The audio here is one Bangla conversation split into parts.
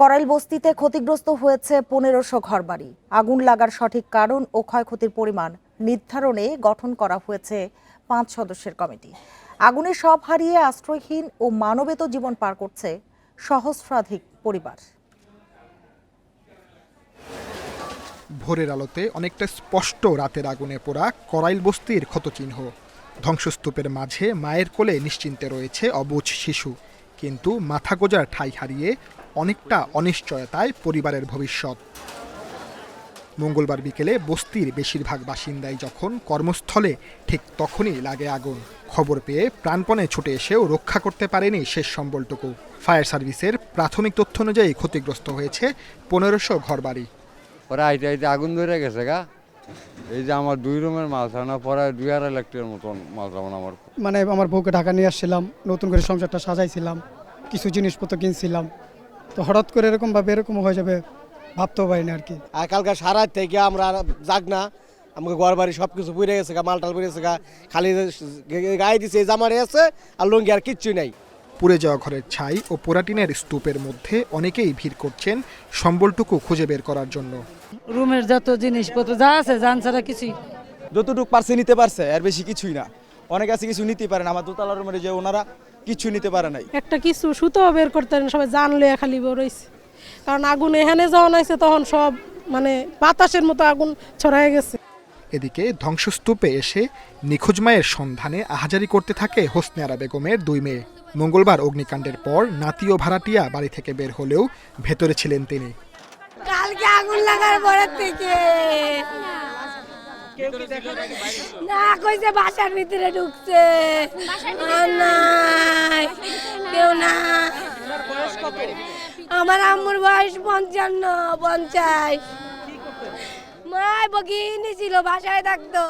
করাইল বস্তিতে ক্ষতিগ্রস্ত হয়েছে পনেরোশো ঘরবাড়ি। আগুন লাগার সঠিক কারণ ও ক্ষয়ক্ষতির পরিমাণ নির্ধারণে গঠন করা হয়েছে পাঁচ সদস্যের কমিটি। আগুনে সব হারিয়ে আশ্রয়হীন ও মানবেত জীবন পার করছে সহস্রাধিক পরিবার। ভোরের আলোতে অনেকটা স্পষ্ট রাতের আগুনে পোড়া করাইল বস্তির ক্ষতচিহ্ন। ধ্বংসস্তূপের মাঝে মায়ের কোলে নিশ্চিন্তে রয়েছে অবুঝ শিশু। কিন্তু মাথা গোজার ঠাই হারিয়ে অনেকটা অনিশ্চয়তায় পরিবারের ভবিষ্যৎ। মঙ্গলবার বিকেলে বস্তির বেশিরভাগ বাসিন্দাই যখন কর্মস্থলে ঠিক তখনই লাগে আগুন। খবর পেয়ে প্রাণপণে ছুটে এসেও রক্ষা করতে পারেনি শেষ সম্বলটুকু। ফায়ার সার্ভিসের প্রাথমিক তথ্য অনুযায়ী ক্ষতিগ্রস্ত হয়েছে পনেরোশো ঘরবাড়ি। পরে আইতে আইতে আগুন ধরে গেছে গা। এই যে আমার দুই রুমের মাল না পরে দুই আড়াই লাখ টাকার মতন মাল আমার। মানে আমার বউকে ঢাকা নিয়ে আসছিলাম নতুন করে সংসারটা সাজাইছিলাম। কিছু জিনিসপত্র কিনছিলাম। তো হঠাৎ করে এরকমভাবে এরকম হয়ে যাবে ভাবতেও পারিনি আর কি আর কালকে সারা রাত থেকে আমরা আর যাক না আমাকে ঘর বাড়ি সব কিছু পুড়ে গেছে গা মালটাল পুড়ে গেছে গা খালি গায়ে দিছে এই জামারে আছে আর লুঙ্গি আর কিচ্ছু নাই। পুড়ে যাওয়া ঘরের ছাই ও পোড়াটিনের স্তূপের মধ্যে অনেকেই ভিড় করছেন সম্বলটুকু খুঁজে বের করার জন্য। রুমের যত জিনিসপত্র যা আছে জান ছাড়া কিছুই। যতটুকু পারছে নিতে পারছে আর বেশি কিছুই না। অনেক আছে কিছু নিতে পারে না আমার দোতলা রুমের যে ওনারা কিছু নিতে পারে নাই। একটা কিছু সুতো বের করতে পারেন সবাই জানলে খালি রয়েছে কারণ আগুন এখানে যখন আছে তখন সব মানে বাতাসের মতো আগুন ছড়ায় গেছে। এদিকে ধ্বংসস্তূপে এসে নিখোঁজ মায়ের সন্ধানে আহাজারি করতে থাকে হোসনে আরা বেগমের দুই মেয়ে। মঙ্গলবার অগ্নিকাণ্ডের পর নাতি ও ভাড়াটিয়া বাড়ি থেকে বের হলেও ভেতরে ছিলেন তিনি। কালকে আগুন লাগার পরের থেকে। না কইছে বাসার ভিতরে ঢুকছে? নাই। কেউ না। আমার আম্মুর বয়স পঞ্চান্ন পঞ্চাশ। মায় বগিনি ছিল বাসায় থাকতো।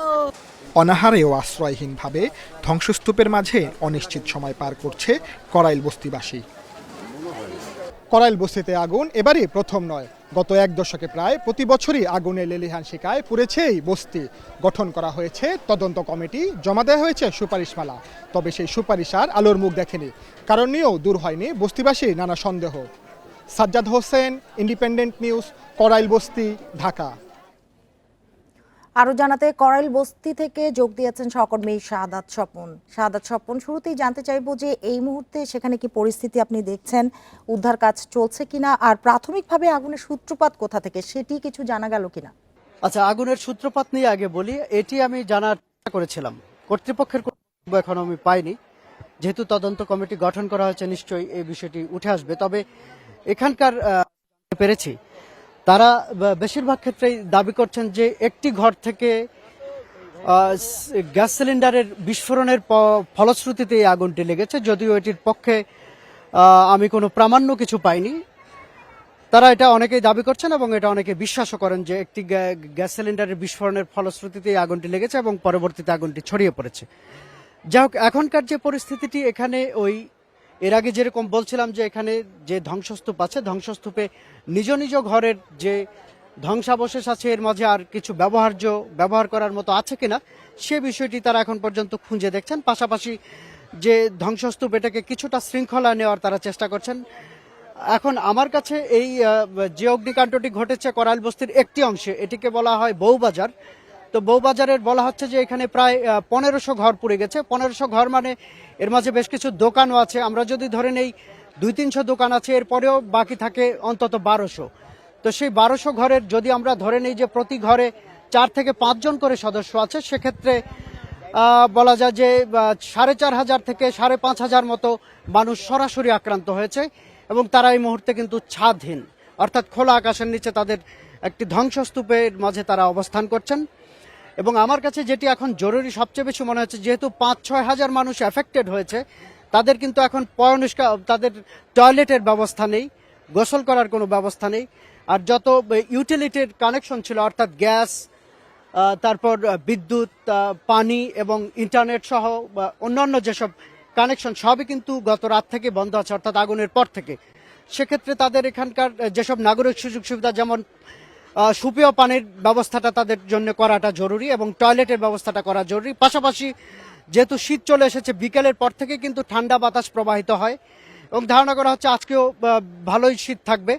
অনাহারে ও আশ্রয়হীনভাবে ধ্বংসস্তূপের মাঝে অনিশ্চিত সময় পার করছে করাইল বস্তিবাসী। করাইল বস্তিতে আগুন এবারই প্রথম নয়। গত এক দশকে প্রায় প্রতি বছরই আগুনে লেলিহান শিকায় পুড়েছে এই বস্তি। গঠন করা হয়েছে তদন্ত কমিটি, জমা দেওয়া হয়েছে সুপারিশমালা। তবে সেই সুপারিশ আর আলোর মুখ দেখেনি। কারণ নিয়েও দূর হয়নি বস্তিবাসী নানা সন্দেহ। সাজ্জাদ হোসেন, ইন্ডিপেন্ডেন্ট নিউজ, করাইল বস্তি, ঢাকা। আরও জানাতে করাইল বস্তি থেকে যোগ দিয়েছেন সহকর্মী শাহাদাত স্বপন। শাহাদাত স্বপন, শুরুতেই জানতে চাইব যে এই মুহূর্তে সেখানে কি পরিস্থিতি আপনি দেখছেন, উদ্ধার কাজ চলছে কিনা, আর প্রাথমিকভাবে আগুনের সূত্রপাত কোথা থেকে, সেটি কিছু জানা গেল কিনা? আচ্ছা আগুনের সূত্রপাত নিয়ে আগে বলি, এটি আমি জানার চেষ্টা করেছিলাম। কর্তৃপক্ষের এখনও আমি পাইনি। যেহেতু তদন্ত কমিটি গঠন করা হয়েছে, নিশ্চয়ই এই বিষয়টি উঠে আসবে। তবে এখানকার পেরেছি তারা বেশিরভাগ ক্ষেত্রেই দাবি করছেন যে একটি ঘর থেকে গ্যাস সিলিন্ডারের বিস্ফোরণের ফলশ্রুতিতে এই আগুনটি লেগেছে, যদিও এটির পক্ষে আমি কোনো প্রামাণ্য কিছু পাইনি। তারা এটা অনেকেই দাবি করছেন এবং এটা অনেকে বিশ্বাসও করেন যে একটি গ্যা- গ্যাস সিলিন্ডারের বিস্ফোরণের ফলশ্রুতিতে এই আগুনটি লেগেছে এবং পরবর্তীতে আগুনটি ছড়িয়ে পড়েছে। যাই হোক, এখনকার যে পরিস্থিতিটি এখানে ওই এর আগে যেরকম বলছিলাম যে এখানে যে ধ্বংসস্তূপ আছে, ধ্বংসস্তূপে নিজ নিজ ঘরের যে ধ্বংসাবশেষ আছে, এর মাঝে আর কিছু ব্যবহার্য, ব্যবহার করার মতো আছে কিনা, সে বিষয়টি তারা এখন পর্যন্ত খুঁজে দেখছেন। পাশাপাশি যে ধ্বংসস্তূপ এটাকে কিছুটা শৃঙ্খলা নেওয়ার তারা চেষ্টা করছেন। এখন আমার কাছে এই যে অগ্নিকাণ্ডটি ঘটেছে করাইল বস্তির একটি অংশে, এটিকে বলা হয় বউবাজার। তো বউবাজারের বলা হচ্ছে যে এখানে প্রায় পনেরোশো ঘর পুড়ে গেছে। পনেরোশো ঘর মানে এর মাঝে বেশ কিছু দোকানও আছে। আমরা যদি ধরে নেই, দুই তিনশো দোকান আছে, এরপরেও বাকি থাকে অন্তত বারোশো। তো সেই বারোশো ঘরের যদি আমরা ধরে নেই যে প্রতি ঘরে চার থেকে পাঁচজন করে সদস্য আছে, সেক্ষেত্রে বলা যায় যে সাড়ে চার হাজার থেকে সাড়ে পাঁচ হাজার মতো মানুষ সরাসরি আক্রান্ত হয়েছে এবং তারা এই মুহূর্তে কিন্তু ছাদহীন। অর্থাৎ খোলা আকাশের নিচে তাদের একটি ধ্বংসস্তূপের মাঝে তারা অবস্থান করছেন। এবং আমার কাছে যেটি এখন জরুরি সবচেয়ে বেশি মনে হচ্ছে, যেহেতু পাঁচ ছয় হাজার মানুষ এফেক্টেড হয়েছে, তাদের কিন্তু এখন পয়নিষ্কা তাদের টয়লেটের ব্যবস্থা নেই, গোসল করার কোনো ব্যবস্থা নেই, আর যত ইউটিলিটির কানেকশন ছিল, অর্থাৎ গ্যাস তারপর বিদ্যুৎ পানি এবং ইন্টারনেট সহ অন্যান্য যেসব কানেকশন সবই কিন্তু গত রাত থেকে বন্ধ আছে, অর্থাৎ আগুনের পর থেকে। সেক্ষেত্রে তাদের এখানকার যেসব নাগরিক সুযোগ সুবিধা, যেমন সুপেয় পানির ব্যবস্থাটা তাদের জন্য করাটা জরুরি এবং টয়লেটের ব্যবস্থাটা করা জরুরি। পাশাপাশি যেহেতু শীত চলে এসেছে, বিকেলের পর থেকে কিন্তু ঠান্ডা বাতাস প্রবাহিত হয় এবং ধারণা করা হচ্ছে আজকেও ভালোই শীত থাকবে।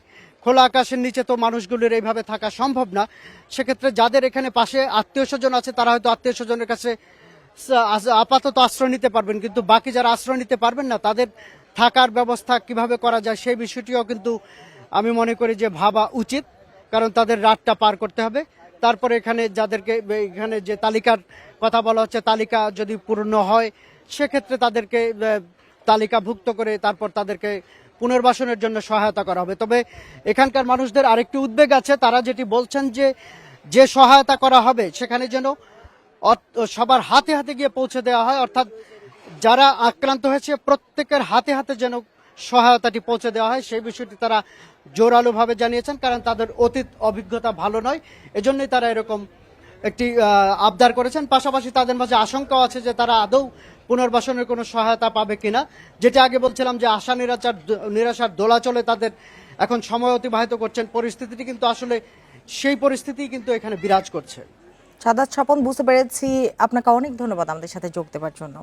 খোলা আকাশের নিচে তো মানুষগুলির এইভাবে থাকা সম্ভব না। সেক্ষেত্রে যাদের এখানে পাশে আত্মীয় স্বজন আছে, তারা হয়তো আত্মীয় স্বজনের কাছে আপাতত আশ্রয় নিতে পারবেন। কিন্তু বাকি যারা আশ্রয় নিতে পারবেন না, তাদের থাকার ব্যবস্থা কীভাবে করা যায় সেই বিষয়টিও কিন্তু আমি মনে করি যে ভাবা উচিত। কারণ তাদের রাতটা পার করতে হবে। তারপরে এখানে যাদেরকে, এখানে যে তালিকার কথা বলা হচ্ছে, তালিকা যদি পূর্ণ হয়, সেক্ষেত্রে তাদেরকে তালিকাভুক্ত করে তারপর তাদেরকে পুনর্বাসনের জন্য সহায়তা করা হবে। তবে এখানকার মানুষদের আরেকটি উদ্বেগ আছে, তারা যেটি বলছেন যে যে সহায়তা করা হবে, সেখানে যেন সবার হাতে হাতে গিয়ে পৌঁছে দেওয়া হয়। অর্থাৎ যারা আক্রান্ত হয়েছে, প্রত্যেকের হাতে হাতে যেন সহায়তাটি পৌঁছে দেওয়া হয়, সেই বিষয়টি তারা জোরালোভাবে জানিয়েছেন, কারণ তাদের অতীত অভিজ্ঞতা ভালো নয়। এজন্যই তারা এরকম একটি আবদার করেছেন। পাশাপাশি তাদের মাঝে আশঙ্কাও আছে যে তারা আদৌ পুনর্বাসনের কোনো সহায়তা পাবে কিনা। যেটা আগে বলছিলাম যে আশা, নিরাচার নিরাশার দোলাচলে তাদের এখন সময় অতিবাহিত করছেন। পরিস্থিতিটি কিন্তু আসলে সেই পরিস্থিতি কিন্তু এখানে বিরাজ করছে। সাদাত স্বপন, বুঝতে পেরেছি। আপনাকে অনেক ধন্যবাদ আমাদের সাথে যোগ দেওয়ার জন্য।